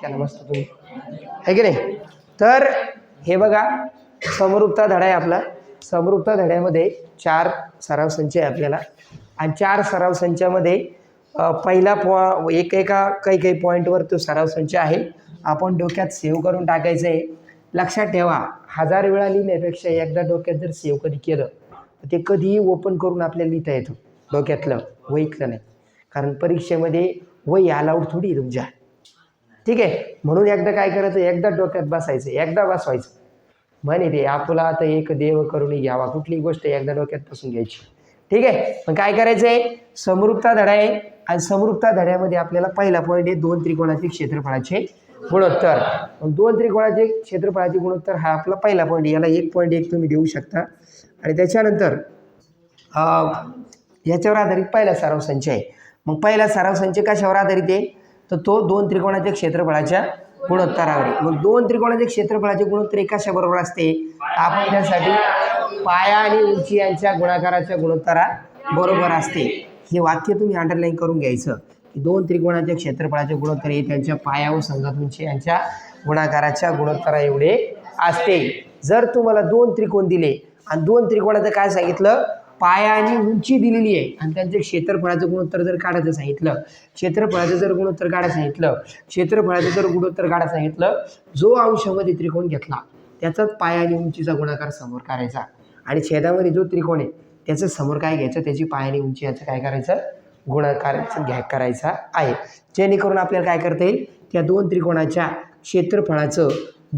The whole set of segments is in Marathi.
केला बसतो तुम्ही. आहे की नाही? तर हे बघा समरूपता धडा आहे आपला. समरूपता धड्यामध्ये चार सराव संच आहे आपल्याला. आणि चार सराव संचामध्ये पहिला पॉ एक एका काही काही पॉईंटवर तो सराव संच आहे. आपण डोक्यात सेव्ह करून टाकायचं आहे लक्षात ठेवा हजार वेळा लिहिण्यापेक्षा एकदा डोक्यात जर सेव्ह कधी केलं तर ते कधीही ओपन करून आपल्याला लिहिता येतं. डोक्यातलं वहीतलं नाही. कारण परीक्षेमध्ये वही अलाउड थोडी तुमच्या. ठीक आहे? म्हणून एकदा काय करायचं? एकदा डोक्यात बसायचं. एकदा बसवायचं. म्हणे ते आपला आता एक देव करून घ्यावा. कुठली गोष्ट एकदा डोक्यात बसून घ्यायची. ठीक आहे? पण काय करायचं आहे समरूपता धडा आहे. आणि समरूपता धड्यामध्ये आपल्याला पहिला पॉईंट आहे दोन त्रिकोणाचे क्षेत्रफळाचे गुणोत्तर. मग दोन त्रिकोणाचे क्षेत्रफळाचे गुणोत्तर हा आपला पहिला पॉईंट याला एक पॉईंट एक तुम्ही देऊ शकता. आणि त्याच्यानंतर याच्यावर आधारित पहिला सराव संच आहे. मग पहिला सराव संच कशावर आधारित आहे? तर तो दोन त्रिकोणाच्या क्षेत्रफळाच्या गुणोत्तरावर मग दोन त्रिकोणाचे क्षेत्रफळाचे गुणोत्तर हे कशाबरोबर असते? आपण त्यासाठी पाया आणि उंची यांच्या गुणाकाराच्या गुणोत्तरा बरोबर असते. हे वाक्य तुम्ही अंडरलाईन करून घ्यायचं. की दोन त्रिकोणाच्या क्षेत्रफळाचे गुणोत्तर हे त्यांच्या पाया व संघात उंची यांच्या गुणाकाराच्या गुणोत्तरा एवढे असते. जर तुम्हाला दोन त्रिकोण दिले आणि दोन त्रिकोणाचं काय सांगितलं? पाया आणि उंची दिलेली आहे. आणि त्यांचे क्षेत्रफळाचं गुणोत्तर जर काढायचं सांगितलं क्षेत्रफळाचं जर गुणोत्तर काढायचं सांगितलं क्षेत्रफळाचं जर गुणोत्तर काढायचं सांगितलं जो अंशामध्ये त्रिकोण घेतला त्याचाच पाया आणि उंचीचा गुणाकार समोर करायचा. आणि छेदामध्ये जो त्रिकोण आहे त्याचं समोर काय घ्यायचं? त्याची पायाने आणि उंची याचं काय करायचं? गुणाकार घ्या करायचा आहे. जेणेकरून आपल्याला काय करता येईल? त्या दोन त्रिकोणाच्या क्षेत्रफळाचं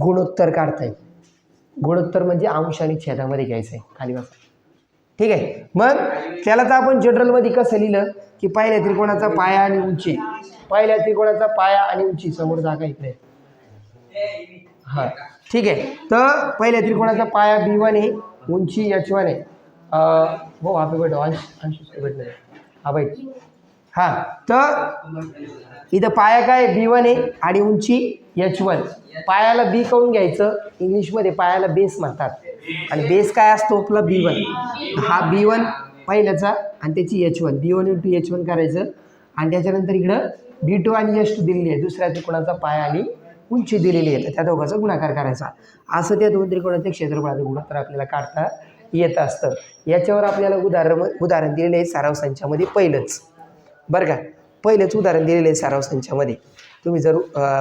गुणोत्तर काढता येईल. गुणोत्तर म्हणजे अंश आणि छेदामध्ये घ्यायचं आहे. खाली बसा. ठीक आहे? मग त्याला तर आपण जनरलमध्ये कसं लिहिलं? की पहिल्या त्रिकोणाचा पाया आणि उंची. पहिल्या त्रिकोणाचा पाया आणि उंची समोर जागा इकडे. हां. ठीक आहे. तर पहिल्या त्रिकोणाचा पाया बी वन आहे उंची एच वन आहे. हो हा भेटो अंश अंश भेटलं हा बाई. हां. तर इथं पाया काय? बी वन आहे आणि उंची एच वन पायाला बी करून घ्यायचं? इंग्लिशमध्ये पायाला बेस म्हणतात. आणि बेस काय असतो आपला? बी वन हा बी वन पहिल्याचा आणि त्याची H one B one into H one करायचं. आणि त्याच्यानंतर इकडं बी टू आणि एच टू दिलेली आहे. दुसऱ्या त्रिकोणाचा पाया आणि उंची दिलेली आहे. तर त्या दोघांचा गुणाकार करायचा. असं त्या दोन त्रिकोणाचे क्षेत्रफळाचं गुणोत्तर आपल्याला काढता येत असतं. याच्यावर आपल्याला उदाहरण उदाहरण दिलेलं आहे सराव संचामध्ये पहिलंच. बरं का? पहिलेच उदाहरण दिलेलं आहे सराव संचामध्ये. तुम्ही जर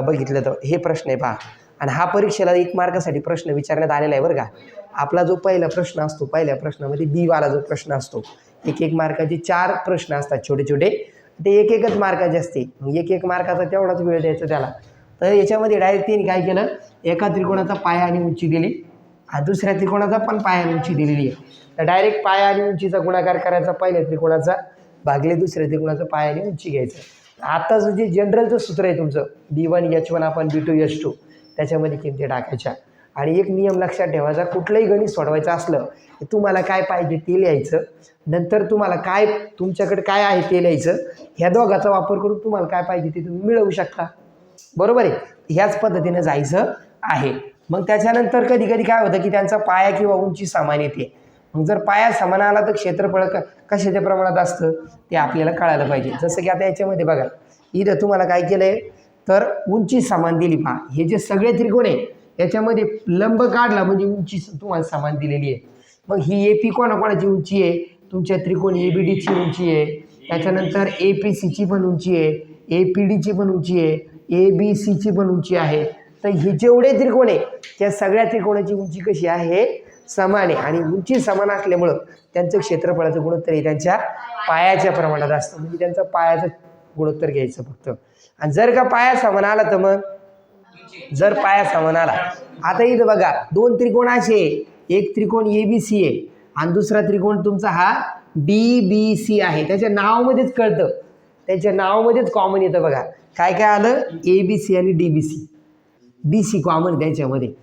बघितलं तर हे प्रश्न आहे पहा. आणि हा परीक्षेला एक मार्कासाठी प्रश्न विचारण्यात आलेला आहे बरं का. आपला जो पहिला प्रश्न असतो पहिल्या प्रश्नामध्ये बीवाला जो प्रश्न असतो एक एक मार्काचे चार प्रश्न असतात छोटे छोटे. ते एक एकच मार्काचे असते. मग एक एक मार्काचा तेवढाच वेळ द्यायचा त्याला. तर याच्यामध्ये डायरेक्ट त्यांनी काय केलं? एका त्रिकोणाचा पाया आणि उंची दिली. आणि दुसऱ्या त्रिकोणाचा पण पाया आणि उंची दिलेली आहे. तर डायरेक्ट पाया आणि उंचीचा गुणाकार करायचा पहिल्या त्रिकोणाचा. भागले दुसऱ्या त्रिकोणाचा कुणाचं आणि उंची घ्यायचं. आताचं जे जनरलचं सूत्र आहे तुमचं बी वन एच वन आपण बी टू एच टू त्याच्यामध्ये किमती टाकायच्या. आणि एक नियम लक्षात ठेवायचा कुठलंही गणित सोडवायचं असलं की तुम्हाला काय पाहिजे ते लिहायचं. नंतर तुम्हाला काय तुमच्याकडे काय आहे ते लिहायचं. ह्या दोघाचा वापर करून तुम्हाला काय पाहिजे ते तुम्ही मिळवू शकता. बरोबर आहे? ह्याच पद्धतीनं जायचं आहे. मग त्याच्यानंतर कधी कधी काय होतं की त्यांचा पाया किंवा उंची सामान येते. मग जर पाया समान आला तर क्षेत्रफळ क कशाच्या प्रमाणात असतं? ते आपल्याला कळायला पाहिजे. जसं की आता याच्यामध्ये बघा इथं तुम्हाला काय केलं आहे तर उंची समान दिली. पहा हे जे सगळे त्रिकोण आहे याच्यामध्ये लंब काढला म्हणजे उंची तुम्हाला समान दिलेली आहे. मग ही ए पी कोणाकोणाची उंची आहे? तुमच्या त्रिकोण ए बी डीची उंची आहे. त्याच्यानंतर ए पी सीची पण उंची आहे. ए पी डीची पण उंची आहे. ए बी सीची पण उंची आहे. तर हे जेवढे त्रिकोण आहे त्या सगळ्या त्रिकोणाची उंची कशी आहे? समान आहे. आणि उंची समान असल्यामुळं त्यांचं क्षेत्रफळाचं गुणोत्तर हे त्यांच्या पायाच्या प्रमाणात असतं. म्हणजे त्यांचं पायाचं गुणोत्तर घ्यायचं फक्त. आणि जर का पाया समान आला तर मग? जर पाया समान आला. आता इथं बघा दोन त्रिकोण असे आहे. एक त्रिकोण ए बी सी आहे. आणि दुसरा त्रिकोण तुमचा हा डी बी सी आहे. त्याच्या नावामध्येच कळतं. त्याच्या नावामध्येच कॉमन येतं बघा. काय काय आलं? ए बी सी आणि D B C B C common त्याच्यामध्ये.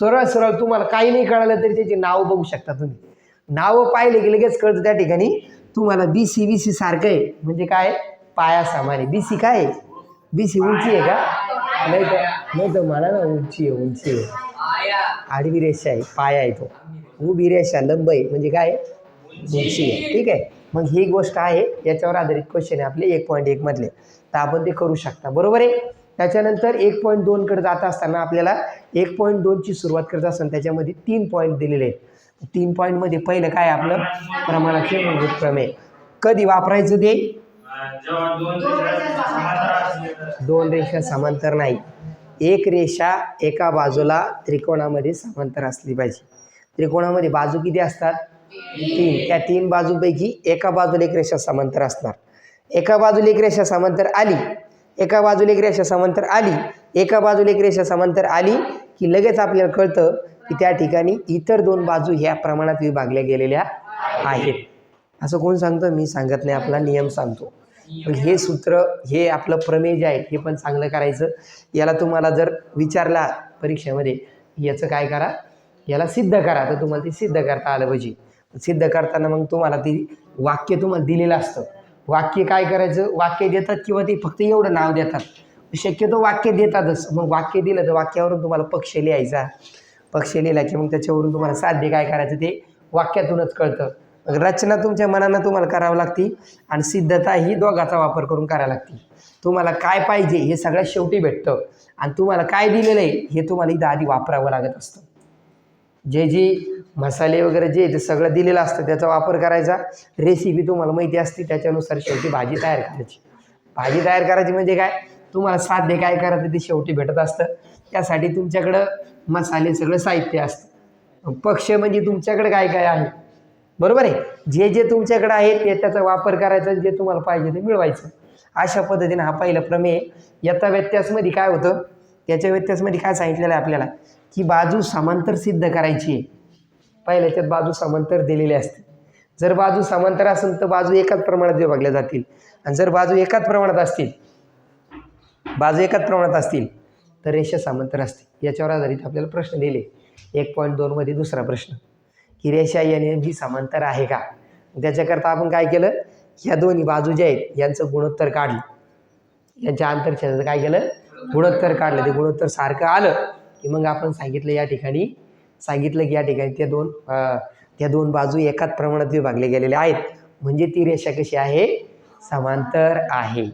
सरळ सरळ तुम्हाला काही नाही कळालं तरी त्याची नाव बघू शकता तुम्ही. नावं पाहिले की लगेच कळतं त्या ठिकाणी. तुम्हाला बी सी बी सी सारखं आहे. म्हणजे काय? पाया समान बी सी काय आहे? बी सी उंची आहे का? नाही तर नाही तर मला ना उंची आहे उंची आहे. आडवी रेषा आहे. पाया आहे तो. उभी रेषा लंब आहे. म्हणजे काय? उंची आहे. ठीक आहे? मग ही गोष्ट आहे. याच्यावर आधारित क्वेश्चन आहे आपले. एक पॉईंट एक मधले. तर आपण ते करू शकता. बरोबर आहे? त्याच्यानंतर एक पॉईंट दोनकडे जात असताना आपल्याला एक पॉईंट दोनची सुरुवात करत असताना त्याच्यामध्ये तीन पॉईंट दिलेले आहेत. तीन पॉईंटमध्ये पहिलं काय आपलं? प्रमाणाचे मूलभूत प्रमेय कधी वापरायचं ते? दोन रेषा समांतर नाही. एक रेषा एका बाजूला त्रिकोणामध्ये समांतर असली पाहिजे. त्रिकोणामध्ये बाजू किती असतात? तीन. त्या तीन बाजूपैकी एका बाजूला एक रेषा समांतर असणार. एका बाजूला एक रेषा समांतर आली एका बाजूला एक रेषा समांतर आली एका बाजूला एक रेषा समांतर आली की लगेच आपल्याला कळतं की त्या ठिकाणी इतर दोन बाजू ह्या प्रमाणात विभागल्या गेलेल्या आहेत. असं कोण सांगतं? मी सांगत नाही आपला नियम सांगतो. पण हे सूत्र हे आपलं प्रमेय जे आहे हे पण चांगलं करायचं. याला तुम्हाला जर विचारला परीक्षेमध्ये याचं काय करा? याला सिद्ध करा. तर तुम्हाला ते सिद्ध करता आलं पाहिजे. सिद्ध करताना मग तुम्हाला ती वाक्य तुम्हाला दिलेलं असतं. वाक्य काय करायचं? वाक्य देतात किंवा ते फक्त एवढं नाव देतात. शक्यतो वाक्य देतातच. मग वाक्य दिलं तर वाक्यावरून तुम्हाला पक्ष लिहायचा. पक्ष लिहिला की मग त्याच्यावरून तुम्हाला साध्य काय करायचं ते वाक्यातूनच कळतं. रचना तुमच्या मनानं तुम्हाला करावं लागते आणि सिद्धता ही दोघाचा वापर करून करायला लागते. तुम्हाला काय पाहिजे हे सगळ्यात शेवटी भेटतं. आणि तुम्हाला काय दिलेलं आहे हे तुम्हाला इथं आधी वापरावं लागत असतं. जे जे मसाले वगैरे जे ते सगळं दिलेलं असतं त्याचा वापर करायचा. रेसिपी तुम्हाला माहिती असते त्याच्यानुसार शेवटी भाजी तयार करायची. भाजी तयार करायची म्हणजे काय? तुम्हाला साध्य काय करायचं ते शेवटी भेटत असतं. त्यासाठी तुमच्याकडं मसाले सगळं साहित्य असतं. पक्ष म्हणजे तुमच्याकडे काय काय आहे? बरोबर आहे? जे जे तुमच्याकडे आहे ते त्याचा वापर करायचा जे तुम्हाला पाहिजे ते मिळवायचं. अशा पद्धतीने हा पहिला प्रमेय यथा व्यत्यासमध्ये काय होतं? त्याच्या व्यत्यासमध्ये काय सांगितलेलं आहे आपल्याला? की बाजू समांतर सिद्ध करायची आहे. पहिल्याच्यात बाजू समांतर दिलेली असते जर बाजू समांतर असेल तर बाजू एकाच प्रमाणात विभागल्या जातील. आणि जर बाजू एकाच प्रमाणात असतील बाजू एकाच प्रमाणात असतील तर रेषा समांतर असतील. याच्यावर आधारित आपल्याला प्रश्न दिले. एक पॉईंट दोनमध्ये दुसरा प्रश्न. की रेषा याने जी समांतर आहे का? त्याच्याकरता आपण काय केलं? ह्या दोन्ही बाजू ज्या आहेत यांचं गुणोत्तर काढलं. यांच्या आंतरछेदाचं काय केलं? गुणोत्तर काढलं. ते गुणोत्तर सारखं आलं की मग आपण सांगितलं या ठिकाणी सांगितलं की या ठिकाणी त्या दोन त्या दोन बाजू एकाच प्रमाणात विभागले गेलेले आहेत. म्हणजे ती रेषा कशी आहे? समांतर आहे.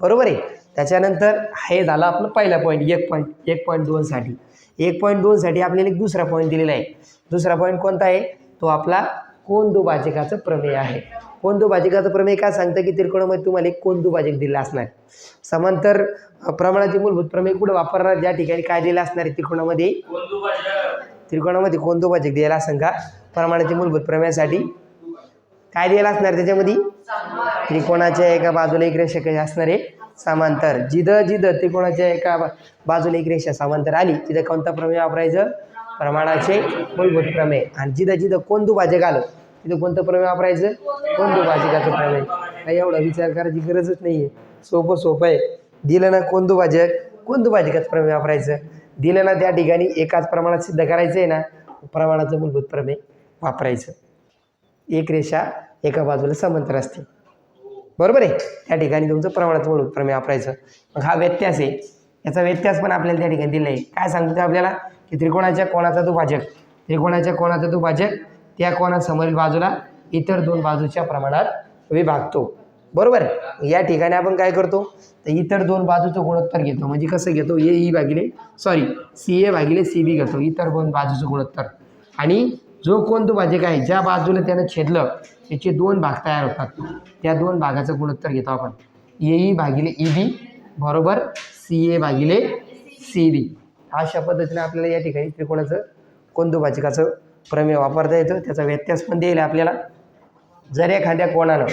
बरोबर आहे? त्याच्यानंतर हे झालं आपलं पहिला पॉईंट एक पॉईंट एक पॉईंट दोनसाठी एक पॉईंट दोनसाठी आपल्याला एक दुसरा पॉईंट दिलेला आहे. दुसरा पॉईंट कोणता आहे? तो आपला कोणदुभाजकाचं प्रमेय आहे. कोणदुभाजकाचं प्रमेय काय सांगतं की त्रिकोणामध्ये तुम्हाला एक कोणदुभाजक दिला असणार. समांतर प्रमाणाचे मूलभूत प्रमेय कुठं वापरणार? ज्या ठिकाणी काय दिलं असणार आहे त्रिकोणामध्ये? त्रिकोणामध्ये कोणदुभाजक दिला असेल का प्रमाणाचे मूलभूत प्रमेयासाठी काय दिलेला असणार त्याच्यामध्ये? त्रिकोणाच्या एका बाजूला एक रेषा कशी असणार आहे? समांतर. जिद जिद त्रिकोणाच्या एका बाजूला एक रेषा समांतर आली तिथं कोणता प्रमेय वापरायचं? प्रमाणाचे मूलभूत प्रमेय. आणि जिथं जिथं कोणदुभाजक आलं तिथं कोणतं प्रमेय वापरायचं? कोंदू भाजकाचं प्रमेय? काही एवढा विचार करायची गरजच नाही आहे सोपं सोपं आहे. दिलं ना कोंदू भाजक कोंदू भाजकाचं प्रमेय वापरायचं? दिलं ना त्या ठिकाणी एकाच प्रमाणात सिद्ध करायचं आहे ना प्रमाणाचं मूलभूत प्रमेय वापरायचं. एक रेषा एका बाजूला समांतर असते. बरोबर आहे? त्या ठिकाणी तुमचं प्रमाणाचं मूलभूत प्रमेय वापरायचं. मग हा व्यत्यास आहे. याचा व्यत्यास पण आपल्याला त्या ठिकाणी दिला आहे. काय सांगतो ते आपल्याला? की त्रिकोणाच्या कोणाचा दुभाजक. त्रिकोणाच्या कोणाचा दुभाजक त्या कोणासमोरील बाजूला इतर दोन बाजूच्या प्रमाणात विभागतो. बरोबर? या ठिकाणी आपण काय करतो? तर इतर दोन बाजूचं गुणोत्तर घेतो. म्हणजे कसं घेतो? ए ई e भागिले सॉरी सी ए भागिले सी बी घेतो. इतर दोन बाजूचं गुणोत्तर. आणि जो कोण तो भाजक आहे ज्या बाजूला त्यानं छेदलं त्याचे दोन भाग तयार होतात. त्या दोन भागाचं गुणोत्तर घेतो आपण. ए ई e भागिले e, ई बी बरोबर? सी ए भागिले सी बी अशा पद्धतीने आपल्याला या ठिकाणी त्रिकोणाचं कोण प्रमेय वापरता येतं. त्याचा व्यत्यास पण देईल आपल्याला. जर एखाद्या कोणानं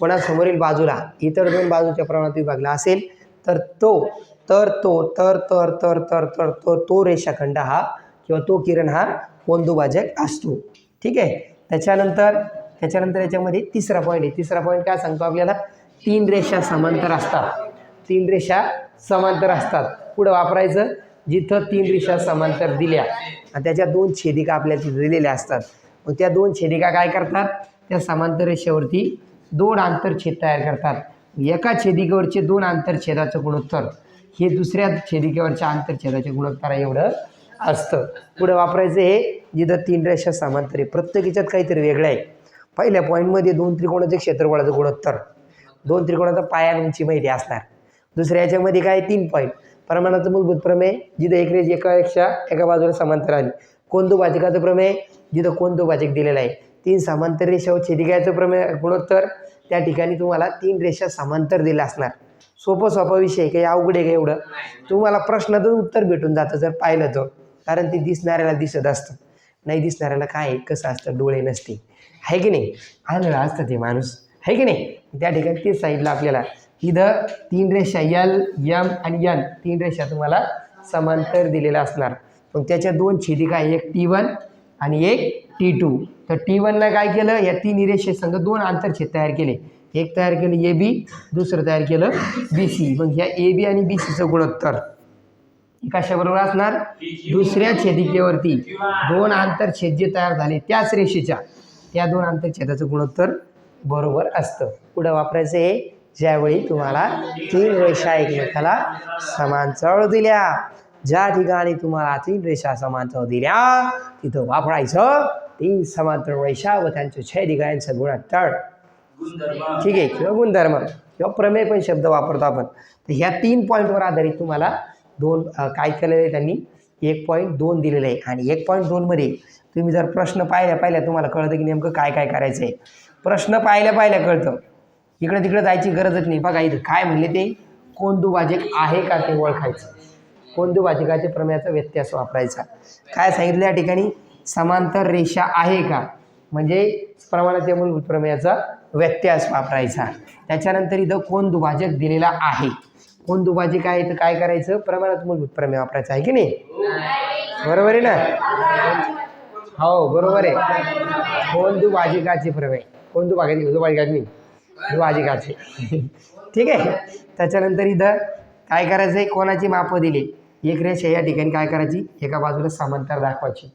कोणासमोरील बाजूला इतर दोन बाजूच्या प्रमाणात विभागला असेल तर तो तर तो तर तर तर तर तर तो तो रेषाखंड हा किंवा तो किरण हा कोंदुभाजक असतो. ठीक आहे? त्याच्यानंतर त्याच्यानंतर याच्यामध्ये तिसरा पॉईंट आहे. तिसरा पॉईंट काय सांगतो आपल्याला? तीन रेषा समांतर असतात. तीन रेषा समांतर असतात. पुढं वापरायचं. जिथं तीन रेषा समांतर दिल्या आणि त्याच्या दोन छेदिका आपल्याला तिथे दिलेल्या असतात. मग त्या दोन छेदिका काय करतात? त्या समांतर रेषेवरती दोन आंतरछेद तयार करतात. एका छेदिकेवरचे दोन आंतरछेदाचं गुणोत्तर हे दुसऱ्या छेदिकेवरच्या आंतरछेदाच्या गुणोत्तरा एवढं असतं. पुढे वापरायचं हे जिथं तीन रेषा समांतर आहे. प्रत्येकीच्यात काहीतरी वेगळं आहे. पहिल्या पॉईंटमध्ये दोन त्रिकोणाचे क्षेत्रफळाचं गुणोत्तर. दोन त्रिकोणाचा पाया उंची माहिती असणार. दुसऱ्या याच्यामध्ये काय तीन पॉईंट प्रमाणाचं मूलभूत प्रमेय जिथं एक रेज एकापेक्षा एका बाजूला समांतर आली. कोणदुभाजकाचं प्रमेय? जिथं कोणदुभाजक दिलेलं आहे. तीन समांतर रेषावर व छेदिकाचं प्रमेय गुणोत्तर. त्या ठिकाणी तुम्हाला तीन रेषा समांतर दिल्या असणार. सोपं सोपा विषय काही अवघड आहे का एवढं? तुम्हाला प्रश्नातच उत्तर भेटून जातं जर पाहिलं तर. कारण ते दिसणाऱ्याला दिसत असतं. नाही दिसणाऱ्याला काय आहे, कसं असतं? डोळे नसते आहे की नाही? आंधळा असतं ते माणूस. आहे की नाही? त्या ठिकाणी तेच सांगितलं आपल्याला इथं तीन रेषा यल यम आणि यन तीन रेषा तुम्हाला समांतर दिलेल्या असणार. मग त्याच्या दोन छेदिका आहे, एक टी वन आणि एक टी टू तर टी वनला काय केलं? या तीन रेषेसंग दोन आंतरछेद तयार केले. एक तयार केलं ए बी दुसरं तयार केलं बी सी मग ह्या ए बी आणि बी सीचं गुणोत्तर कशाबरोबर असणार? दुसऱ्या छेदिकेवरती. दोन आंतरछेद जे तयार झाले त्याच रेषेच्या त्या दोन आंतरछेदाचं गुणोत्तर बरोबर असतं. पुढं वापरायचं हे ज्यावेळी तुम्हाला तीन रेषा एकमेकाला समांतर दिल्या ज्या ठिकाणी तुम्हाला तीन रेषा समांतर दिल्या तिथं वापरायचं तीन समांतर रेषा व त्यांचं छे ठिकाणचं गुणधर्म ठीक आहे किंवा गुणधर्म किंवा प्रमेय पण शब्द वापरतो आपण. तर ह्या तीन पॉईंटवर आधारित तुम्हाला दोन काय केलेलं आहे त्यांनी? एक पॉईंट दोन दिलेलं आहे. आणि एक पॉईंट दोनमध्ये तुम्ही जर प्रश्न पाहिल्या पाहिल्या तुम्हाला कळतं की नेमकं काय काय करायचं आहे प्रश्न पाहिल्या पाहिल्या कळतं. इकडं तिकडं जायची गरजच नाही. बघा इथं काय म्हणले ते? कोणदुभाजक आहे का ते ओळखायचं? कोणदुभाजकाच्या प्रमेयाचा व्यत्यास वापरायचा. काय सांगितलं या ठिकाणी? समांतर रेषा आहे का? म्हणजे प्रमाणाच्या मूलभूत प्रमेयाचा व्यत्यास वापरायचा. त्याच्यानंतर इथं कोण दुभाजक दिलेला आहे. कोण दुभाजक आहे तर काय करायचं? प्रमाणात मूलभूत प्रमेय वापरायचा आहे की नाही? बरोबर आहे ना? हो बरोबर आहे. कोण दुभाजकाचे प्रमेय. कोण दुभाजक दुभाजकाचे नाही दुभाजकाचे ठीक आहे? त्याच्यानंतर इथं काय करायचं आहे कोणाची मापं दिली? एक रेषा या ठिकाणी काय करायची? एका बाजूला समांतर दाखवायची.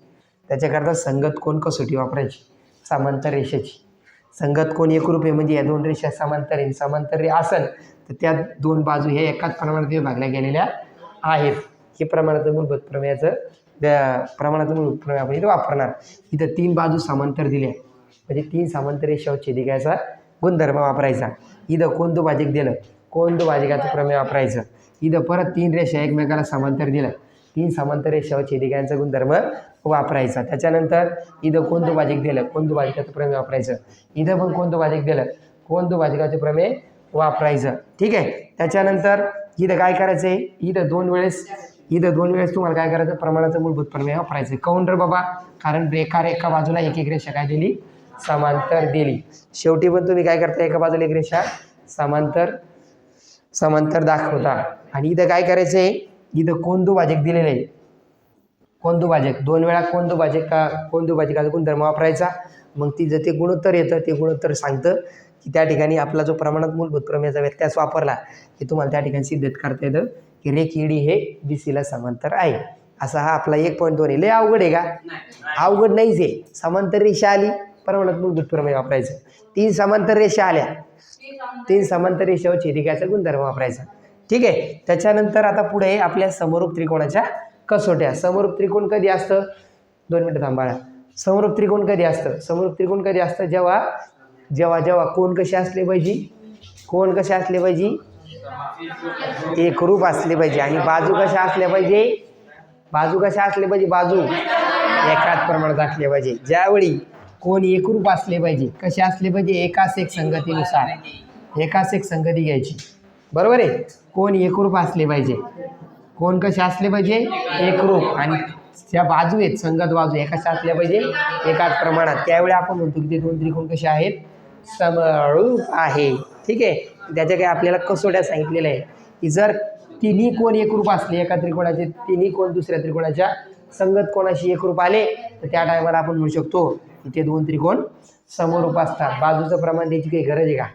त्याच्याकरता संगत कोण कसोटी वापरायची? समांतर रेषेची. संगत कोण एक रुपये म्हणजे या दोन रेषा समांतर समांतर रे असेल तर त्या दोन बाजू ह्या एकाच प्रमाणात विभागल्या गेलेल्या आहेत. हे प्रमाणाचं मूलभूत प्रमेयाचं प्रमाणाचं मूलभूत प्रमेय आपण इथं वापरणार. इथं तीन बाजू समांतर दिल्या. म्हणजे तीन समांतर रेषावर छेदिकाचा गुणधर्म वापरायचा. इथं कोण दुभाजक दिलं? कोण दुभाजकाचं प्रमेय वापरायचं? इथं परत तीन रेषा एकमेकाला समांतर दिलं. तीन समांतर रेषावर छेदिकांचा गुणधर्म वापरायचा. त्याच्यानंतर इथं कोण दुभाजक दिलं? कोण दुभाजकाचं प्रमेय वापरायचं? इथं पण कोणतं दुभाजक दिलं? कोंदु दुभाजकाचे प्रमेय वापरायचं? ठीक आहे? त्याच्यानंतर इथं काय करायचं आहे? इथं दोन वेळेस इथं दोन वेळेस तुम्हाला काय करायचं? प्रमाणाचं मूलभूत प्रमेय वापरायचं काउंटर बाबा कारण रेखा एका बाजूला एक एक रेषा काय दिली? समांतर दिली. शेवटी पण तुम्ही काय करता एका बाजूला एक रेषा समांतर समांतर दाखवता. आणि इथं काय करायचं आहे इथं कोणदुभाजक दिलेलं आहे. कोणदुभाजक दोन वेळा कोणदुभाजक का कोणदुभाजकाचा गुणधर्म वापरायचा. मग ती जर ते गुणोत्तर येतं ते गुणोत्तर सांगतं की त्या ठिकाणी आपला जो प्रमाणात मूलभूत प्रमेयाचा व्यत्यास वापरला की तुम्हाला त्या ठिकाणी सिद्ध करता येतं की रेख ईडी हे बी सीला समांतर आहे. असा हा आपला एक पॉईंट दोन आहे. लय अवघड आहे का? अवघड नाहीच आहे. समांतर रेषा आली. प्रमाणात मूलभूत प्रमेय वापरायचं. तीन समांतर रेषा आल्या. तीन समांतर रेषावर छेदिकाचा गुणधर्म वापरायचा. ठीक आहे? त्याच्यानंतर आता पुढे आपल्या समरूप त्रिकोणाच्या कसोट्या. समरूप त्रिकोण कधी असतं? दोन मिनटं थांबाळा समरूप त्रिकोण कधी असतं? समरूप त्रिकोण कधी असतं? जेव्हा जेव्हा जेव्हा कोण कसे असले पाहिजे? कोण कसे असले पाहिजे? एकरूप असले पाहिजे. आणि बाजू कशा असल्या पाहिजे? बाजू कशा असले पाहिजे? बाजू एकाच प्रमाणात असले पाहिजे. ज्यावेळी कोण एकरूप असले पाहिजे कसे असले पाहिजे एकाच एक संगतीनुसार. एकाच एक संगती घ्यायची. बरोबर आहे? कोण एकरूप असले पाहिजे कोण कसे असले पाहिजे एकरूप आणि त्या बाजू आहेत संगत बाजू एकाच असल्या पाहिजे एकाच प्रमाणात. त्यावेळी आपण म्हणतो की ते दोन त्रिकोण कसे आहेत? समरूप आहे. ठीक आहे? त्याच्या काही आपल्याला कसोट्या सांगितलेल्या आहे की जर तिन्ही कोण एकरूप असले एका त्रिकोणाचे तिन्ही कोण दुसऱ्या त्रिकोणाच्या संगत कोणाशी एकरूप आले तर त्या टायमाला आपण म्हणू शकतो इथे ते दोन त्रिकोण समरूप असतात. बाजूचं प्रमाण द्यायची काही गरज आहे का?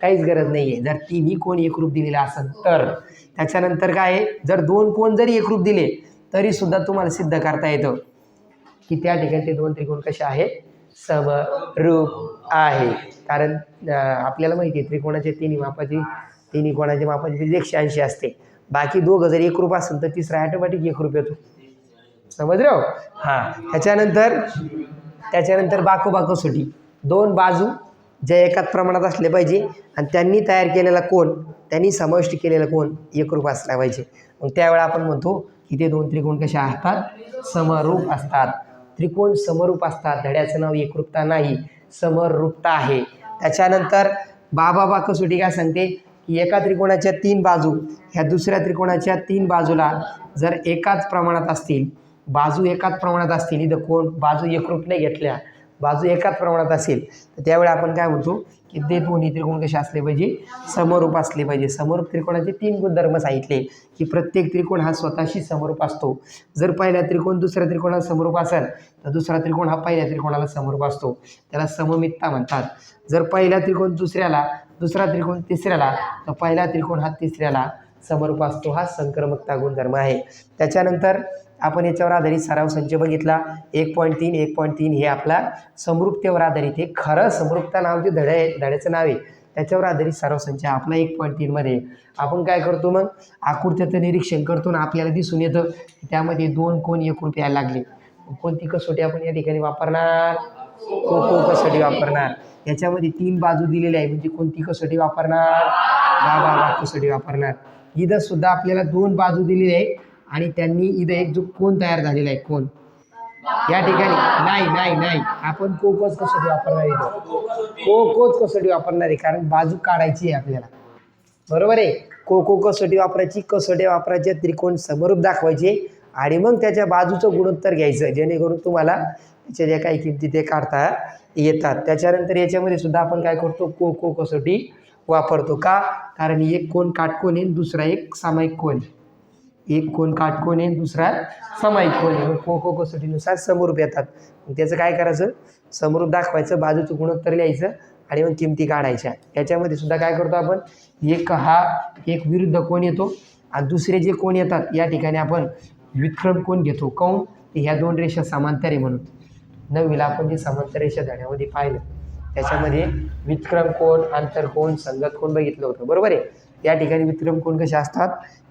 काहीच गरज नाही आहे जर तिन्ही कोण एकरूप दिलेला असेल तर. त्याच्यानंतर काय आहे? जर दोन कोण जरी एकरूप दिले तरी सुद्धा तुम्हाला सिद्ध करता येतं. की त्या ठिकाणी ते दोन त्रिकोण कसे आहेत? समरूप आहे. कारण आपल्याला माहिती आहे त्रिकोणाचे तिन्ही मापाची तिन्ही कोणाच्या मापाची बेरीज एकशे ऐंशी असते. बाकी दोघं जर एकरूप असेल तर तिसरा ॲटोमॅटिक एकरूप येतो. समजलं? हां. हां त्याच्यानंतर त्याच्यानंतर बाकोबा कसोटी दोन बाजू ज्या एकाच प्रमाणात असले पाहिजे आणि त्यांनी तयार केलेला कोण त्यांनी समाविष्ट केलेला कोण एकरूप असला पाहिजे. मग त्यावेळा आपण म्हणतो की ते दोन त्रिकोण कसे असतात? समरूप असतात. त्रिकोण समरूप असतात. धड्याचं नाव एकरूपता नाही समरूपता आहे. त्याच्यानंतर बाबा बा कसोटी काय सांगते? की एका त्रिकोणाच्या तीन बाजू ह्या दुसऱ्या त्रिकोणाच्या तीन बाजूला जर एकाच प्रमाणात असतील बाजू एकाच प्रमाणात असतील इथं कोण बाजू एकरूप नाही घेतल्या बाजू एकाच प्रमाणात असेल तर त्यावेळी आपण काय म्हणतो की ते दोन्ही त्रिकोण कसे असले पाहिजे समरूप असले पाहिजे. समरूप त्रिकोणाचे तीन गुणधर्म सांगितले की प्रत्येक त्रिकोण हा स्वतःशी समरूप असतो. जर पहिला त्रिकोण दुसऱ्या त्रिकोणाला समरूप असेल तर दुसरा त्रिकोण हा पहिल्या त्रिकोणाला समरूप असतो. त्याला सममितता म्हणतात. जर पहिला त्रिकोण दुसऱ्याला दुसरा त्रिकोण तिसऱ्याला तर पहिला त्रिकोण हा तिसऱ्याला समरूप असतो. हा संक्रमकता गुणधर्म आहे. त्याच्यानंतर आपण याच्यावर आधारित सराव संच बघितला. एक पॉईंट तीन एक पॉईंट तीन हे आपला समरूपतेवर आधारित हे खरं समृप्ता नाव जे धडे आहे धड्याचं नाव आहे त्याच्यावर आधारित सराव संच आपला एक पॉईंट तीनमध्ये आपण काय करतो मग? आकृत्याचं निरीक्षण करतो ना आपल्याला दिसून येतं त्यामध्ये दोन कोण एकरूप यायला लागले. कोणती कसोटी आपण या ठिकाणी वापरणार? को को कसोटी वापरणार? याच्यामध्ये तीन बाजू दिलेल्या आहे म्हणजे कोणती कसोटी वापरणार? बा बा बा कसोटी वापरणार. इथं सुद्धा आपल्याला दोन बाजू दिलेली आहे. आणि त्यांनी इथं एक जो कोण तयार झालेला आहे कोण? या ठिकाणी. नाही नाही नाही. आपण कोकोच कसोटी वापरणार आहे कोकोच कसोटी वापरणार आहे? कारण बाजू काढायची आहे आपल्याला. बरोबर आहे? कोको कसोटी वापरायची कसोटी वापरायचे त्रिकोण समरूप दाखवायचे आणि मग त्याच्या बाजूचं गुणोत्तर घ्यायचं जेणेकरून तुम्हाला त्याच्या ज्या काही किमती ते काढता येतात. त्याच्यानंतर याच्यामध्ये सुद्धा आपण काय करतो? को को कसोटी वापरतो का? कारण एक कोण काटकोन आहे दुसरा एक सामायिक कोण आहे. एक कोण काटकोण आहे दुसरा सामायिक कोण आहे. खो खो कसोटीनुसार समरूप येतात मग त्याचं काय करायचं? समरूप दाखवायचं बाजूचं गुणोत्तर लिहायचं आणि मग किमती काढायच्या. त्याच्यामध्ये सुद्धा काय करतो आपण? एक हा एक विरुद्ध कोण येतो आणि दुसरे जे कोण येतात या ठिकाणी आपण विक्रम कोण घेतो? काऊन? ह्या दोन रेषा समांतर आहे म्हणून. नववीला आपण जे समांतर रेषा धड्यामध्ये पाहिलं त्याच्यामध्ये विक्रम कोण आंतरकोण संगत कोण बघितलं होतं. बरोबर आहे? या ठिकाणी विक्रम कोण कसे असतात?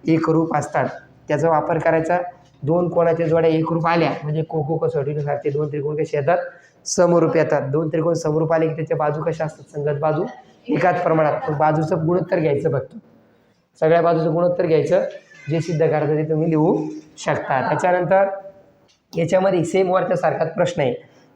एकरूप असतात. त्याचा वापर करायचा. दोन कोणाच्या जोड्या एकरूप आल्या म्हणजे कोको कसोटीनुसार ते दोन त्रिकोण कसे येतात? समरूप येतात. दोन त्रिकोण समरूप आले की त्याच्या बाजू कशा असतात? संगत बाजू. एकाच प्रमाणात. पण बाजूचं गुणोत्तर घ्यायचं फक्त. सगळ्या बाजूचं गुणोत्तर घ्यायचं जे सिद्ध करायचं ते तुम्ही लिहू शकता. त्याच्यानंतर याच्यामध्ये सेम वरच्या सारखाच प्रश्न आहे.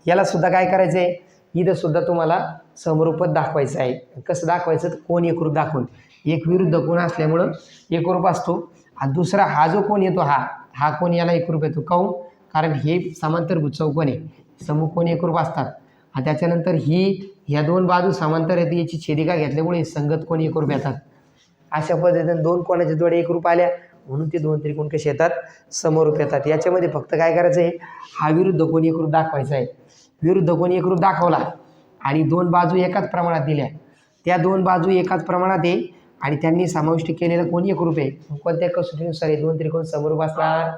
याला सुद्धा काय करायचं आहे इथं सुद्धा तुम्हाला समरूपच दाखवायचं आहे. कसं दाखवायचं? कोण एकरूप दाखवून. एक विरुद्ध कोण असल्यामुळं एकरूप असतो. हा दुसरा हा जो कोण येतो हा हा कोण याला एकरूप येतो? काऊन? कारण हे समांतरभूत चौकोन आहे. समूह एक एकरूप असतात. हा त्याच्यानंतर ही ह्या दोन बाजू समांतर येते याची छेदिका घेतल्यामुळे संगत कोण एकरूप येतात? अशा पद्धतीने दोन कोणाच्या जोड्या एकरूप आल्या म्हणून ते दोन त्रिकोण कसे येतात? समरूप येतात. याच्यामध्ये फक्त काय करायचं आहे? हा विरुद्ध कोण एकरूप दाखवायचा आहे. विरुद्ध कोण एकरूप दाखवला आणि दोन बाजू एकाच प्रमाणात दिल्या. त्या दोन बाजू एकाच प्रमाणात आहे. आणि त्यांनी समाविष्ट केलेलं कोण एकरूप आहे? कोणत्या कसोटीनुसार हे दोन त्रिकोण समरूप असणार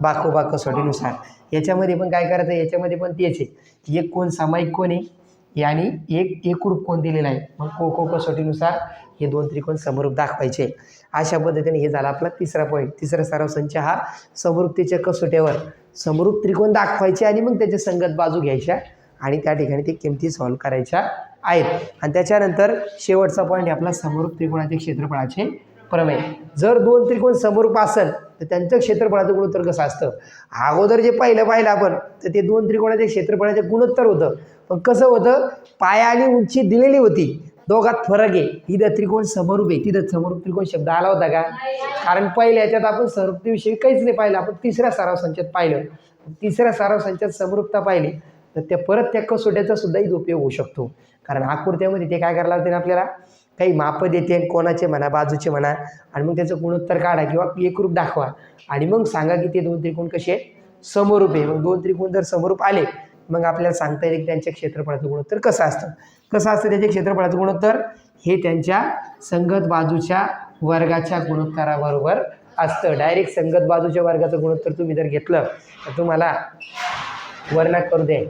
बाकोबा कसोटीनुसार. याच्यामध्ये पण काय करायचं? याच्यामध्ये पण तेच आहे. एक कोण सामायिक कोण आहे? आणि एक एकरूप कोण दिलेला आहे? मग को को कसोटीनुसार हे दोन त्रिकोण समरूप दाखवायचे. अशा पद्धतीने हे झाला आपला तिसरा पॉईंट तिसरा सराव संच हा समरूपतेच्या कसोट्यावर समरूप त्रिकोण दाखवायचे आणि मग त्याच्या संगत बाजू घ्यायच्या आणि त्या ठिकाणी ते किमती सॉल्व्ह करायच्या. आहेत. आणि त्याच्यानंतर शेवटचा पॉईंट आपला समरूप त्रिकोणाचे क्षेत्रफळाचे प्रमेय. जर दोन त्रिकोण समरूप असेल तर त्यांचं क्षेत्रफळाचं गुणोत्तर कसं असतं? अगोदर जे पहिलं पाहिलं आपण तर ते दोन त्रिकोणाचे क्षेत्रफळाचे गुणोत्तर होतं. पण कसं होतं? पाया आणि उंची दिलेली होती. दोघात फरक आहे. इथं त्रिकोण समरूप आहे. तिथं समरूप त्रिकोण शब्द आला होता का? कारण पहिल्या याच्यात आपण समरूपतेविषयी काहीच नाही पाहिलं. आपण तिसऱ्या सराव संचात पाहिलं. तिसऱ्या सराव संचात समरूपता पाहिली. तर त्या परत त्या कसोट्याचा सुद्धाही उपयोग होऊ शकतो. कारण आकृत्यामध्ये ते काय करायला लागते आपल्याला? काही मापं देते कोणाचे म्हणा बाजूचे म्हणा आणि मग त्याचं गुणोत्तर काढा किंवा एकरूप दाखवा. आणि मग सांगा की ते दोन त्रिकोण कसे समरूप आहे. मग दोन त्रिकोण जर समरूप आले मग आपल्याला सांगता येईल की त्यांच्या क्षेत्रफळाचं गुणोत्तर कसं असतं. कसं असतं त्याच्या क्षेत्रफळाचं गुणोत्तर? हे त्यांच्या संगत बाजूच्या वर्गाच्या गुणोत्तराबरोबर असतं. डायरेक्ट संगत बाजूच्या वर्गाचं गुणोत्तर तुम्ही जर घेतलं तर तुम्हाला वर्णात करू दे.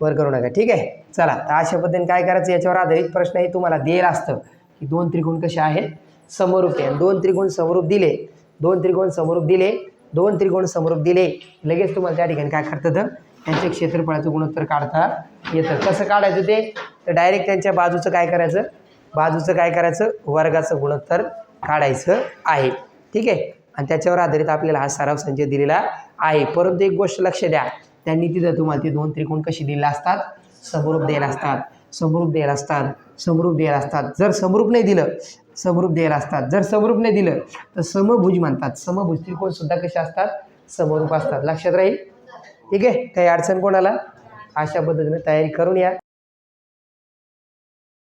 वर करू नका. ठीक आहे? चला तर अशा पद्धतीने काय करायचं याच्यावर आधारित प्रश्न हे तुम्हाला दिलेला असतं. की दोन त्रिकोण कसे आहेत? समरूप आहे दोन त्रिकोण समरूप दिले. दोन त्रिकोण समरूप दिले. दोन त्रिकोण समरूप दिले. लगेच तुम्हाला त्या ठिकाणी काय करतं तर त्यांचे क्षेत्रफळाचं गुणोत्तर काढता येतं. कसं काढायचं ते? तर डायरेक्ट त्यांच्या बाजूचं काय करायचं? बाजूचं काय करायचं? वर्गाचं गुणोत्तर काढायचं आहे. ठीक आहे? आणि त्याच्यावर आधारित आपल्याला हा सराव संचय दिलेला आहे. परंतु एक गोष्ट लक्ष द्या. त्यांनी तिथं तुम्हाला ते दोन त्रिकोण कशी दिलेले असतात? समरूप द्यायला असतात. समरूप द्यायला असतात. समरूप द्यायला असतात. जर समरूप नाही दिलं समरूप द्यायला असतात. जर समरूप नाही दिलं तर समभुज म्हणतात. समभुज त्रिकोण सुद्धा कसे असतात? समरूप असतात. लक्षात राहील? ठीक आहे? काही अडचण कोणाला? अशा पद्धतीने तयारी करून या.